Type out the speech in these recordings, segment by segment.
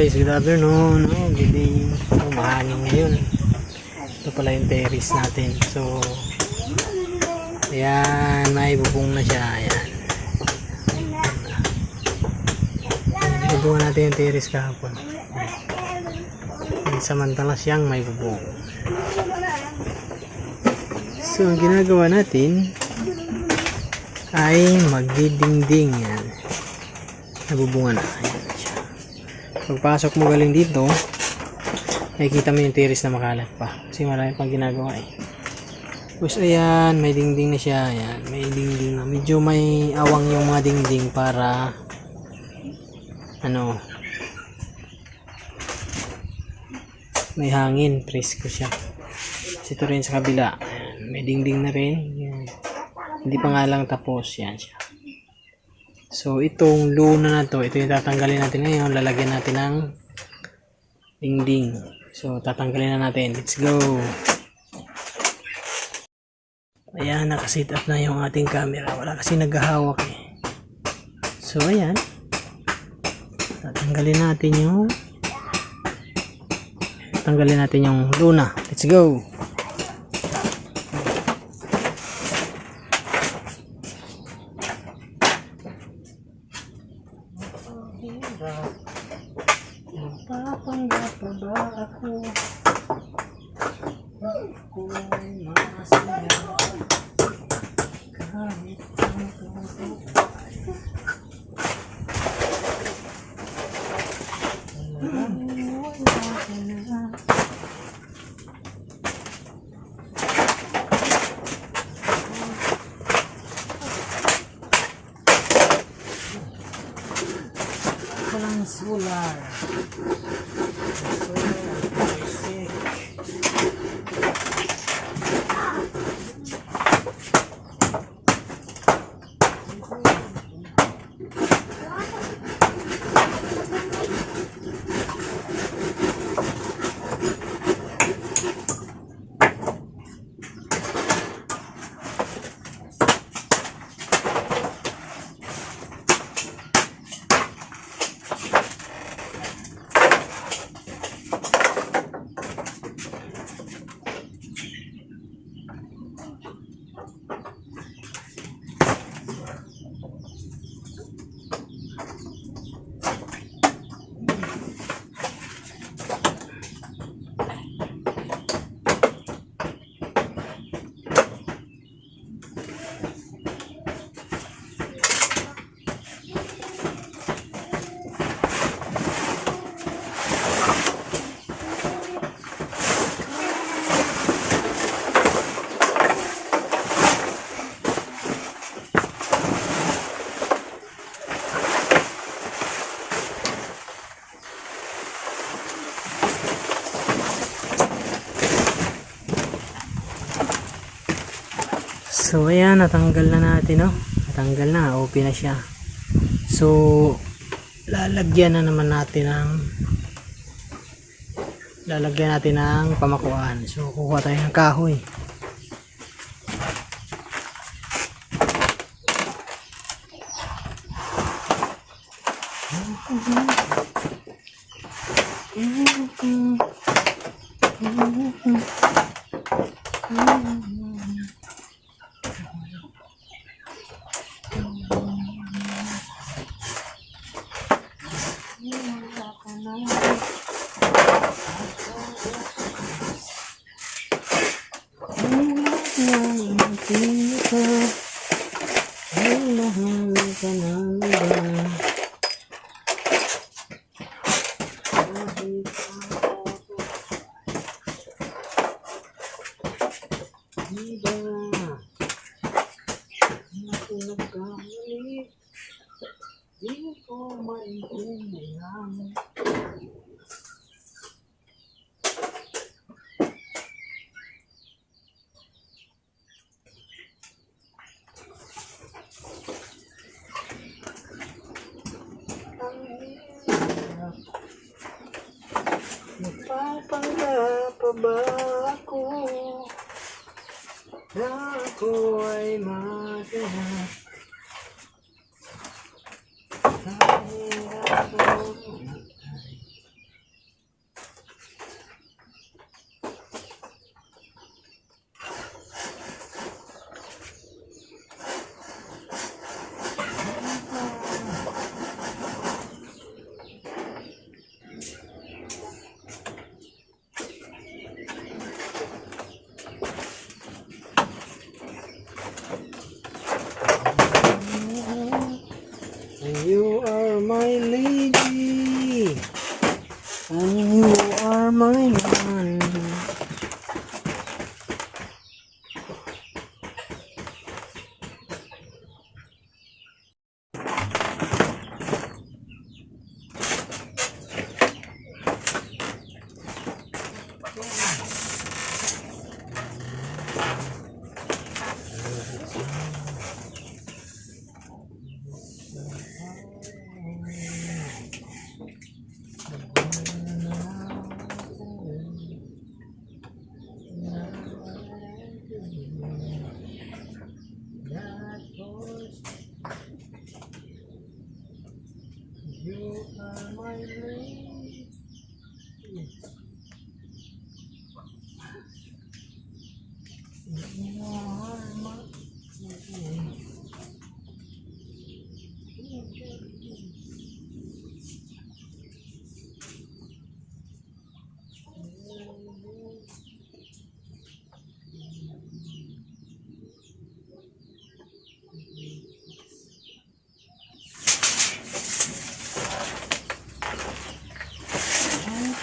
guys, good afternoon. Oh, good day. Oh, mahangin ngayon. Ito pala yung terrace natin. So, ayan, may bubong na siya. Ayan. Bubungan natin yung terrace kahapon. Samantala siyang may bubong. So, ang ginagawa natin ay magdidingding yan. Nabubungan na. Pagpasok mo galing dito, nakikita mo yung terrace na makalat pa. Kasi marami pang ginagawa eh. Tapos ayan, may dingding na siya. Ayan, may dingding na. Medyo may awang yung mga dingding para ano may hangin, presko siya. Kasi ito rin sa kabila. Ayan, may dingding na rin. Ayan. Hindi pa nga lang tapos. Yan siya. So, itong luna na to, ito yung tatanggalin natin ngayon. Lalagyan natin ng dingding. So, tatanggalin na natin. Let's go! Ayan, nakasit up na yung ating camera. Wala kasi naghahawak eh. So, ayan. Tatanggalin natin yung tanggalin natin yung luna. Let's go! Ako? Ako'y masaya Kahit ang Walang solar. Solar, So ayan, natanggal na natin, no? Natanggal na, open na siya. So, lalagyan na naman natin ng lalagyan natin ng pamakuan. So, kukuha tayo ng kahoy. Ay, mahal ka ng iba. Iba. Ako nagkamali. Di ko maintindihan. Ako. Ako ay masaya ako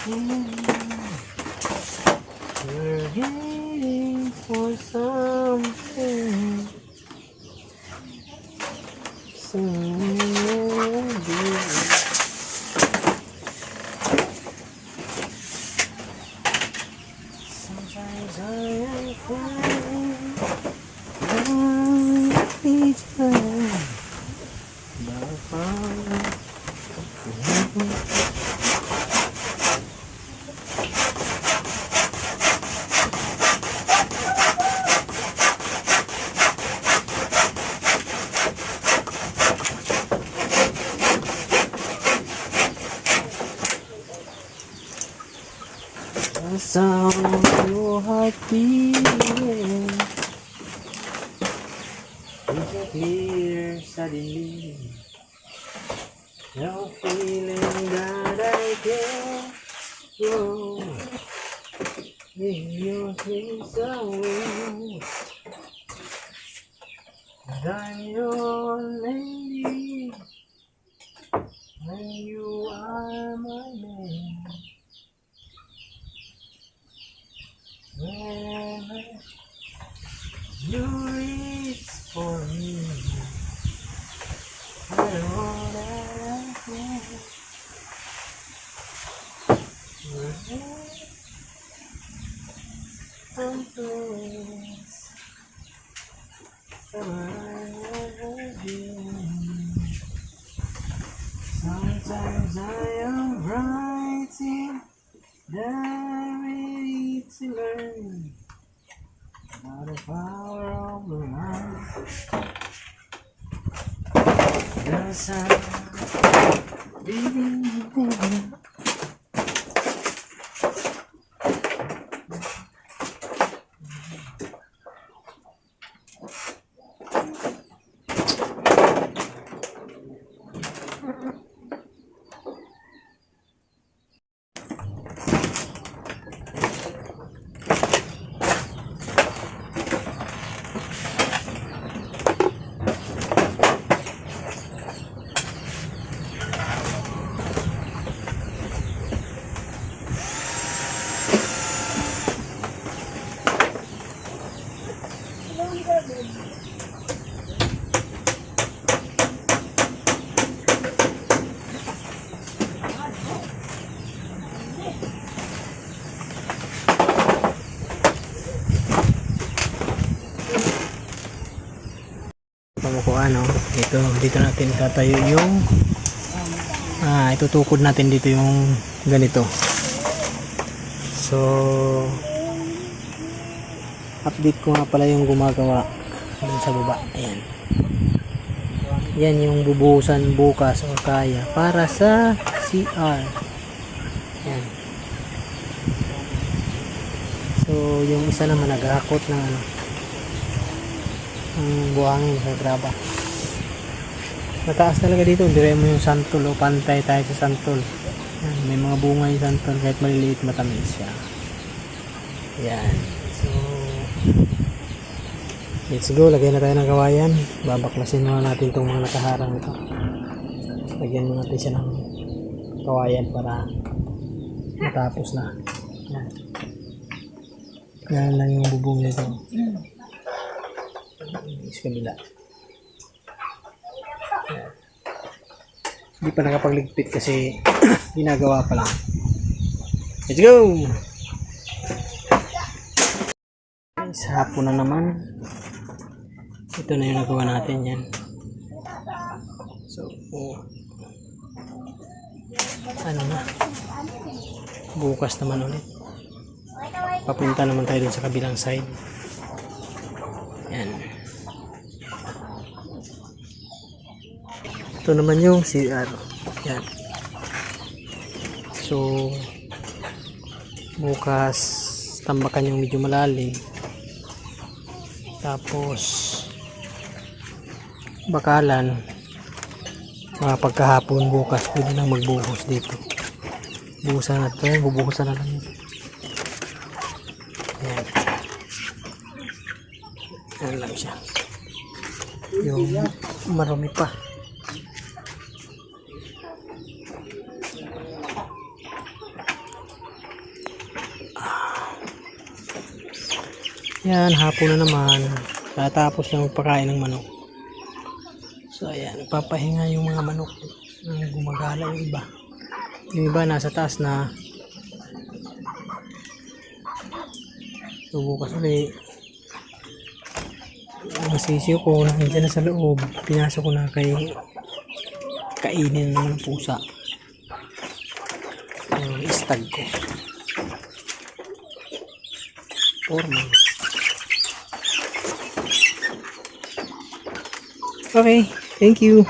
Mm-hmm. No feeling that I can go in your face away And I'm your lady And you are my man When you reach for me, about the power of the pamukuan no ito dito natin tatayo yung ah itutukod natin dito yung ganito. So update ko nga pala yung gumagawa dun sa baba ayan yan yung bubuhusan bukas o kaya para sa CR yan so yung isa naman naghakot ng ano ang buhangin sa graba. Mataas talaga dito. Dire mo yung santol o pantay tayo sa santol. Yan, may mga bunga yung santol kahit maliliit matamis siya. Yan. Let's go. Lagyan na tayo ng kawayan. Babaklasin muna natin itong mga nakaharang ito. Lagyan muna natin siya ng kawayan para matapos na. Yan. Yan lang yung bubong nito. Sa kabila. Yan. Hindi pa nakapagligpit kasi ginagawa pa lang. Let's go! Guys, hapon na naman. Ito na yung nagawa natin yan. So, oh. ano na. Bukas naman ulit. Papunta naman tayo dun sa kabilang side. Yan. Ito naman yung CR. Yan. So, bukas tambakan yung medyo malalim. Tapos, bakalan. Mga pagkahapon bukas, pwede nang magbuhos dito. Buhusan na ito. Bubuhusan na lang yun. Ayan. Ayan lang siya. Yung marami pa. Yan, hapon na naman. Tatapos lang magpakain ng manok. So, ayan. Papahinga yung mga manok. Nang gumagala yung iba. Yung iba nasa taas na. So, bukas ulit. Ang sisiyo ko, nandiyan na sa loob. Pinasok ko na kay kainin ng pusa. Yung istag ko. Four months. Okay, thank you.